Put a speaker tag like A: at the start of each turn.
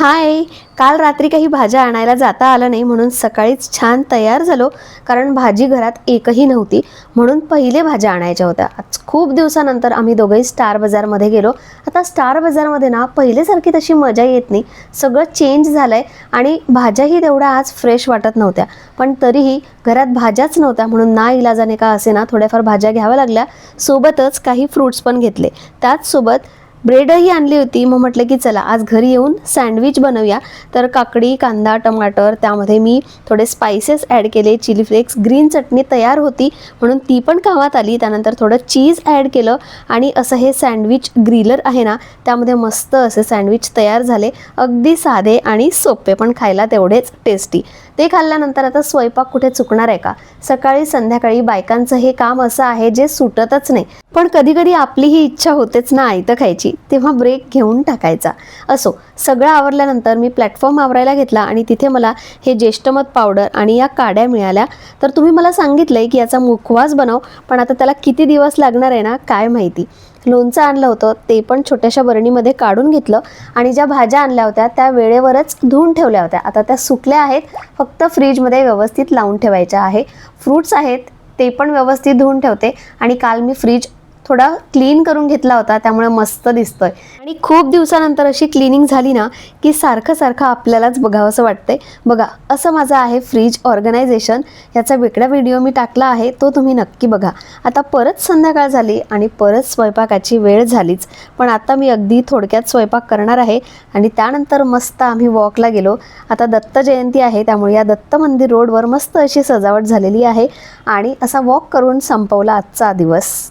A: हाय काल रात्री काही भाज्या आणायला जाता आलं नाही म्हणून सकाळीच छान तयार झालो कारण भाजी घरात एकही नव्हती म्हणून पहिले भाज्या आणायच्या होत्या. आज खूप दिवसानंतर आम्ही दोघंही स्टार बाजारमध्ये गेलो. आता स्टार बाजारमध्ये ना पहिलेसारखी तशी मजा येत नाही. सगळं चेंज झालं आहे आणि भाज्याही तेवढ्या आज फ्रेश वाटत नव्हत्या. पण तरीही घरात भाज्याच नव्हत्या म्हणून ना इलाजाने का असे ना थोड्याफार भाज्या घ्याव्या लागल्या. सोबतच काही फ्रुट्स पण घेतले. त्याचसोबत ब्रेडही आणली होती. मग म्हटलं की चला आज घरी येऊन सँडविच बनवूया. तर काकडी कांदा टमाटर त्यामध्ये मी थोडे स्पायसेस ॲड केले. चिली फ्लेक्स ग्रीन चटणी तयार होती. म्हणून ती पण कामात आली. त्यानंतर थोडं चीज ॲड केलं. आणि असं हे सँडविच ग्रिलर आहे ना त्यामध्ये मस्त असे सँडविच तयार झाले. अगदी साधे आणि सोपे पण खायला तेवढेच टेस्टी ते खाल्ल्यानंतर आता स्वयंपाक कुठे चुकणार आहे का? सकाळी संध्याकाळी बायकांचं हे काम असं आहे जे सुटतच नाही. पण कधी कधी आपली ही इच्छा होतेच ना आयतं खायची. तेव्हा ब्रेक घेऊन टाकायचा. असो सगळं आवरल्यानंतर मी प्लॅटफॉर्म आवरायला घेतला आणि तिथे मला हे ज्येष्ठमत पावडर आणि या काड्या मिळाल्या. तर तुम्ही मला सांगितलंय की याचा मुखवास बनव पण आता त्याला किती दिवस लागणार आहे ना काय माहिती. लोणचं आणलं होतं ते पण छोट्याशा बरणीमध्ये काढून घेतलं आणि ज्या भाज्या आणल्या होत्या त्या वेळेवरच धुवून ठेवल्या होत्या. आता त्या सुकल्या आहेत फक्त फ्रीजमध्ये व्यवस्थित लावून ठेवायच्या आहे. फ्रूट्स आहेत ते पण व्यवस्थित धुवून ठेवते आणि काल मी फ्रीज थोडा क्लीन करून घेतला होता त्यामुळे मस्त दिसतोय. आणि खूप दिवसानंतर अशी क्लिनिंग झाली ना की सारखं सारखं आपल्यालाच बघावंसं वाटतंय. बघा असं माझं आहे फ्रीज ऑर्गनायझेशन याचा वेगळा व्हिडिओ मी टाकला आहे तो तुम्ही नक्की बघा. आता परत संध्याकाळ झाली आणि परत स्वयंपाकाची वेळ झालीच. पण आता मी अगदी थोडक्यात स्वयंपाक करणार आहे आणि त्यानंतर मस्त आम्ही वॉकला गेलो. आता दत्त जयंती आहे त्यामुळे या दत्त मंदिर रोडवर मस्त अशी सजावट झालेली आहे. आणि असा वॉक करून संपवला आजचा दिवस.